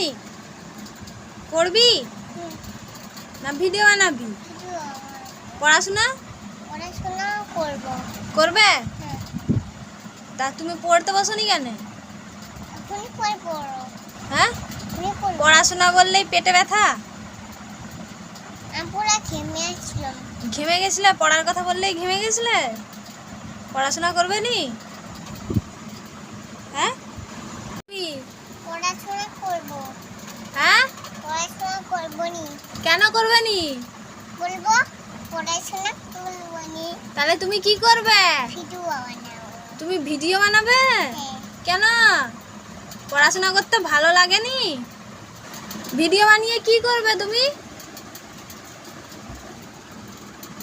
নি পড়বি না ভিডিও বানাবি পড়াশোনা? পড়াশোনা করব। করবে? হ্যাঁ। তা তুমি পড়তে কেন? এখনই পরে পড়ো। হ্যাঁ? পড়াশোনা করলেই পেটে ব্যথা? ঘেমে গেছিলে? পড়ার কথা বললেই ঘেমে গেছিলে? পড়াশোনা করবে নি হ্যাঁ কি? পড়াশোনা করব হ্যাঁ? পড়াশোনা করব কেন করবে নি? বলব পড়াশোনা করব নি। তাহলে তুমি কি করবে? ভিডিও বানাবো। তুমি ভিডিও বানাবে? হ্যাঁ। কেন? পড়াশোনা করতে ভালো লাগেনি ভিডিও বানিয়ে কি করবে তুমি?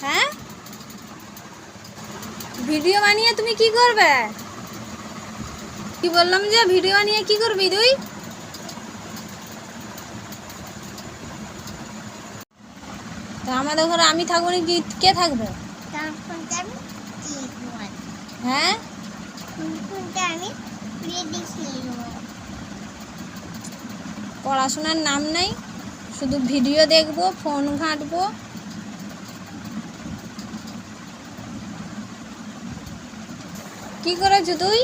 হ্যাঁ? ভিডিও বানিয়ে তুমি কি করবে? কি বললাম যে ভিডিও বানিয়ে কি করবি তুই? তা আমাদের ঘরে আমি থাকব না কি কে থাকবে? হ্যাঁ? পড়াশোনার নাম নেই শুধু ভিডিও দেখব ফোন ঘাঁটবো। কি করেছ তুই?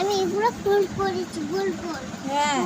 আমি এগুলো ফুল করেছি গোল গোল। হ্যাঁ।